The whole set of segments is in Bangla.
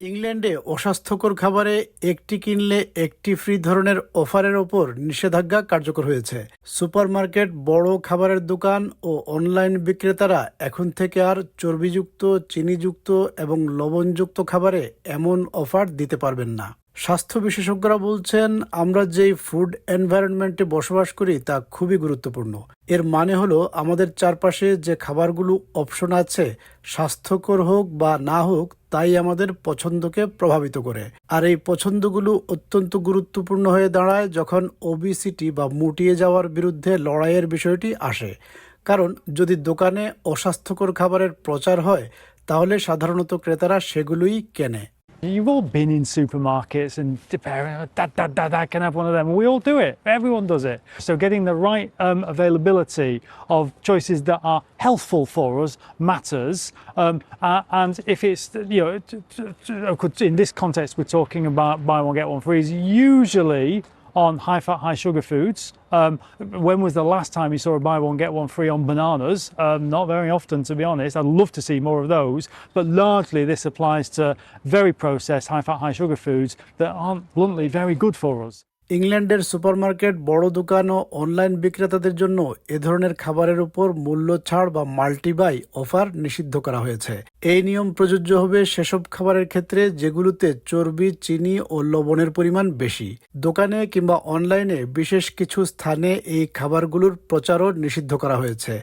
ইংল্যান্ডে অস্বাস্থ্যকর খাবারে একটি কিনলে একটি ফ্রি ধরনের অফারের ওপর নিষেধাজ্ঞা কার্যকর হয়েছে। সুপারমার্কেট বড় খাবারের দোকান ও অনলাইন বিক্রেতারা এখন থেকে আর চর্বিযুক্ত, চিনিযুক্ত এবং লবণযুক্ত খাবারে এমন অফার দিতে পারবেন না। স্বাস্থ্য বিশেষজ্ঞরা বলছেন, আমরা যেই ফুড এনভায়রনমেন্টে বসবাস করি তা খুবই গুরুত্বপূর্ণ। এর মানে হলো, আমাদের চারপাশে যে খাবারগুলো অপশন আছে, স্বাস্থ্যকর হোক বা না হোক তাই আমাদের পছন্দকে প্রভাবিত করে। আর এই পছন্দগুলো অত্যন্ত গুরুত্বপূর্ণ হয়ে দাঁড়ায় যখন ওবিসিটি বা মুটিয়ে যাওয়ার বিরুদ্ধে লড়াইয়ের বিষয়টি আসে। কারণ যদি দোকানে অস্বাস্থ্যকর খাবারের প্রচার হয়, তাহলে সাধারণত ক্রেতারা সেগুলোই কেনে। You've all been in supermarkets and dad, dad, dad, dad can have one of them. We all do it. Everyone does it. So getting the right um, availability of choices that are healthful for us matters. Um, uh, and if it's you know, in this context, we're talking about buy one get one free. Is usually on high fat, high sugar foods. Um, when was the last time you saw a buy one get one free on bananas? Um, not very often, to be honest. I'd love to see more of those, but largely this applies to very processed, high fat, high sugar foods that aren't bluntly very good for us. ইংল্যান্ডের সুপারমার্কেট, বড় দোকান ও অনলাইন বিক্রেতাদের জন্য এ ধরনের খাবারের উপর মূল্য ছাড় বা মাল্টিবাই অফার নিষিদ্ধ করা হয়েছে। এই নিয়ম প্রযোজ্য হবে সেসব খাবারের ক্ষেত্রে যেগুলোতে চর্বি, চিনি ও লবণের পরিমাণ বেশি। দোকানে কিংবা অনলাইনে বিশেষ কিছু স্থানে এই খাবারগুলোর প্রচারও নিষিদ্ধ করা হয়েছে।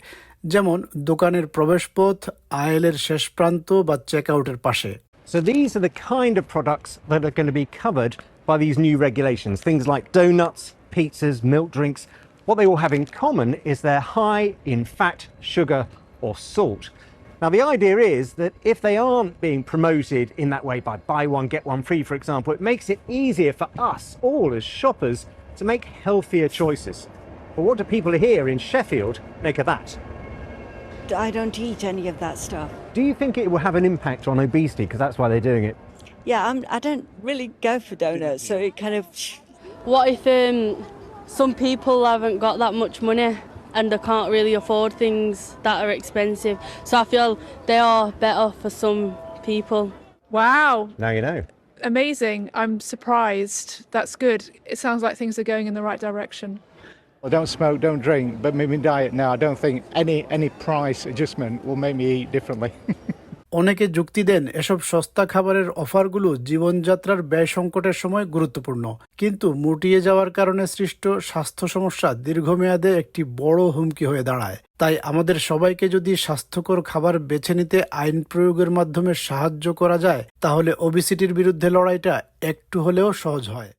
যেমন দোকানের প্রবেশপথ, আয়েলের শেষ প্রান্ত বা চেক আউটের পাশে। So these are the kind of products that are going to be covered by these new regulations. Things like donuts, pizzas, milk drinks. What they all have in common is they're high in fat, sugar, or salt. Now, the idea is that if they aren't being promoted in that way by buy one, get one free, for example, it makes it easier for us all as shoppers to make healthier choices. But what do people here in Sheffield make of that? I don't eat any of that stuff. Do you think it will have an impact on obesity? Because that's why they're doing it. Yeah, I'm, I don't really go for donuts, so it kind of. What if um, some people haven't got that much money and they can't really afford things that are expensive? So I feel they are better for some people. Wow, Now you know. amazing. I'm surprised. That's good. It sounds like things are going in the right direction. I don't smoke, don't drink, but maybe diet now. I don't think any any price adjustment will make me eat differently. অনেকে যুক্তি দেন এসব সস্তা খাবারের অফারগুলো জীবনযাত্রার ব্যয় সংকটের সময় গুরুত্বপূর্ণ কিন্তু মুটিয়ে যাওয়ার কারণে সৃষ্ট স্বাস্থ্য সমস্যা দীর্ঘমেয়াদে একটি বড় হুমকি হয়ে দাঁড়ায় তাই আমাদের সবাইকে যদি স্বাস্থ্যকর খাবার বেছে নিতে আইন প্রয়োগের মাধ্যমে সাহায্য করা যায় তাহলে ওবিসিটির বিরুদ্ধে লড়াইটা একটু হলেও সহজ হয়